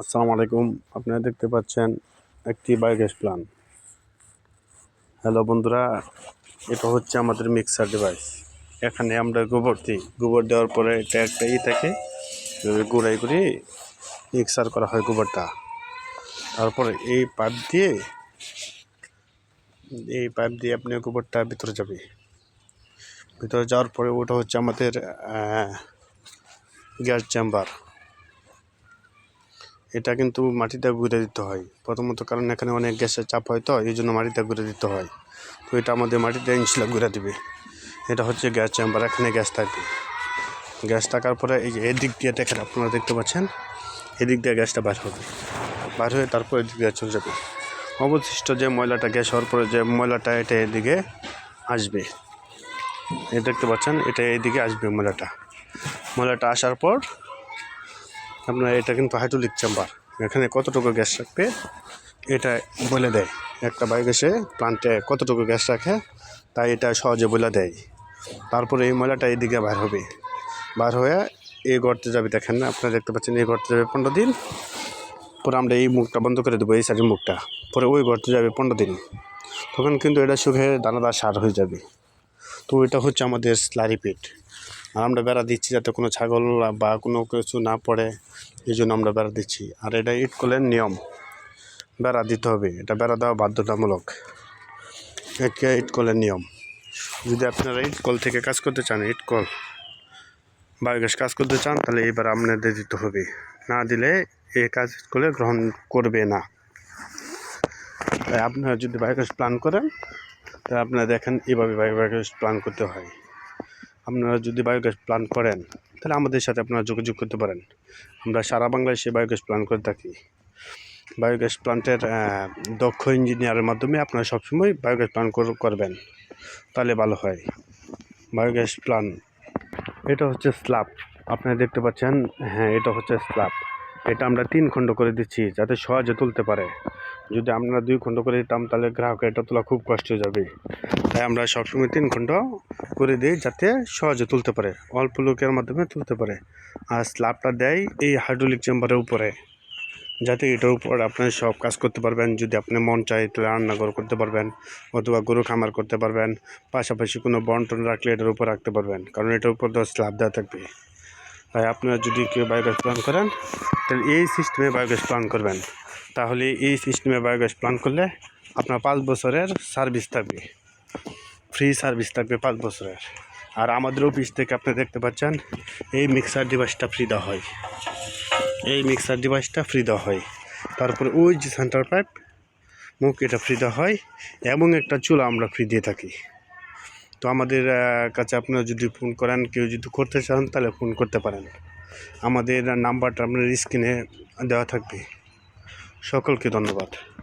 আসসালামু আলাইকুম। আপনারা দেখতে পাচ্ছেন একটি বায়োগ্যাস প্লান। হ্যালো বন্ধুরা, এটা হচ্ছে আমাদের মিক্সার ডিভাইস। এখানে আমরা গোবর দিই। গোবর দেওয়ার পরে এটা একটা ই থাকে গুঁড়াই করে মিক্সার করা হয় গোবরটা। তারপরে এই পাইপ দিয়ে, এই পাইপ দিয়ে আপনি গোবরটা ভিতরে যাবে। ভিতরে যাওয়ার পরে ওটা হচ্ছে আমাদের গ্যাস চেম্বার। এটা কিন্তু মাটিতে ঘুরে দিতে হয়। প্রথমত কারণ এখানে অনেক গ্যাসের চাপ হয় তো, এই জন্য মাটিতে ঘুরে দিতে হয়। তো এটা আমাদের মাটিতে ইনশাল্লাহ ঘুরে দিবে। এটা হচ্ছে গ্যাস চেম্বার, এখানে গ্যাস থাকবে। গ্যাস থাকার পরে এই যে এদিক দিয়ে দেখেন, আপনারা দেখতে পাচ্ছেন? এদিক দিয়ে গ্যাসটা বার হবে। বার হয়ে তারপর এদিক দিয়ে চলে যাবে। অবশিষ্ট যে ময়লাটা গ্যাস হওয়ার পরে যে ময়লাটা, এটা এদিকে আসবে। এই দেখতে পাচ্ছেন, এটা এদিকে আসবে ময়লাটা। ময়লাটা আসার পর আপনার এটা কিন্তু হাইড্রোলিক চেম্বার এখানে কতটুকু গ্যাস রাখবে, এটা বলে দেয়। একটা বায়োগ্যাসে প্লান্টে কতটুকু গ্যাস রাখে, তাই এটা সহজে বলে দেয়। তারপরে এই ময়লাটা এইদিকে বার হবে। বার হয়ে এই গর্তে যাবে, দেখেন আপনারা দেখতে পাচ্ছেন, এই গর্তে যাবে পনেরো দিন। পরে আমরা এই মুখটা বন্ধ করে দেবো, এই সাইডের মুখটা। পরে ওই গর্তে যাবে পনেরো দিন। তখন কিন্তু এটা শুকিয়ে দানাদার সার হয়ে যাবে। তো এটা হচ্ছে আমাদের স্লারি পিট আর আমরা বেড়া দিচ্ছি যাতে কোনো ছাগল বা কোনো কিছু না পড়ে, এই জন্য আমরা বেড়া দিচ্ছি। আর এটা ইট কলের নিয়ম, বেড়া দিতে হবে। এটা বেড়া দেওয়া বাধ্যতামূলক। একে ইট কলের নিয়ম। যদি আপনারা ইট কল থেকে কাজ করতে চান ইট কল বায়োগ্যাস কাজ করতে চান, তাহলে এবার আপনাদের দিতে হবে। না দিলে এই কাজ করে গ্রহণ করবে না। তাই আপনারা যদি বায়োগ্যাস প্ল্যান করেন, তাহলে আপনারা দেখেন এইভাবে বায়োগ্যাস প্ল্যান করতে হয়। আপনারা যদি বায়োগ্যাস প্ল্যান করেন, তাহলে আমাদের সাথে আপনারা যোগাযোগ করতে পারেন। আমরা সারা বাংলাদেশে বায়োগ্যাস প্ল্যান করে থাকি। বায়োগ্যাস প্ল্যান্টের দক্ষ ইঞ্জিনিয়ারের মাধ্যমে আপনারা সবসময় বায়োগ্যাস প্ল্যান করবেন। তাহলে ভালো হয়। বায়োগ্যাস প্ল্যান এটা হচ্ছে স্ল্যাব আপনারা দেখতে পাচ্ছেন হ্যাঁ এটা হচ্ছে স্ল্যাব এটা আমরা তিন খণ্ড করে দিচ্ছি, যাতে সহজে তুলতে পারে। যদি আমরা দুই খণ্ড করে দিতাম, তাহলে গ্রাহকের এটা তোলা খুব কষ্ট হয়ে যাবে। তাই আমরা সবসময় তিন খণ্ড করে দিই যাতে সহজে তুলতে পারে, অল্প লোকের মাধ্যমে তুলতে পারে। আর স্ল্যাবটা দেয় এই হাইড্রোলিক চেম্বারের উপরে, যাতে এটার উপর আপনি সব কাজ করতে পারবেন। যদি আপনি মন চায় তাহলে রান্নাঘর করতে পারবেন অথবা গরু খামার করতে পারবেন। পাশাপাশি কোনো বন্টন রাখলে এটার উপর রাখতে পারবেন, কারণ এটার উপর তো স্ল্যাব দেওয়া থাকবে। তাই আপনারা যদি কেউ বায়োগ্যাস প্ল্যান করেন, তাহলে এই সিস্টেমে বায়োগ্যাস প্ল্যান করবেন। তাহলে এই সিস্টেমে বায়োগ্যাস প্ল্যান করলে আপনার পাঁচ বছরের সার্ভিস থাকবে। ফ্রি সার্ভিস থাকবে পাঁচ বছরের। আর আমাদের অফিস থেকে আপনি দেখতে পাচ্ছেন, এই মিক্সার ডিভাইসটা ফ্রি দেওয়া হয়। এই মিক্সার ডিভাইসটা ফ্রি দেওয়া হয়। তারপরে ওই যে সেন্টার পাইপ মুখ এটা ফ্রি দেওয়া হয়। এবং একটা চুলা আমরা ফ্রি দিয়ে থাকি। তো আমাদের কাছে আপনারা যদি ফোন করেন, কেউ যদি করতে চান, তাহলে ফোন করতে পারেন। আমাদের নাম্বারটা আপনার স্ক্রিনে দেওয়া থাকবে। সকলকে ধন্যবাদ।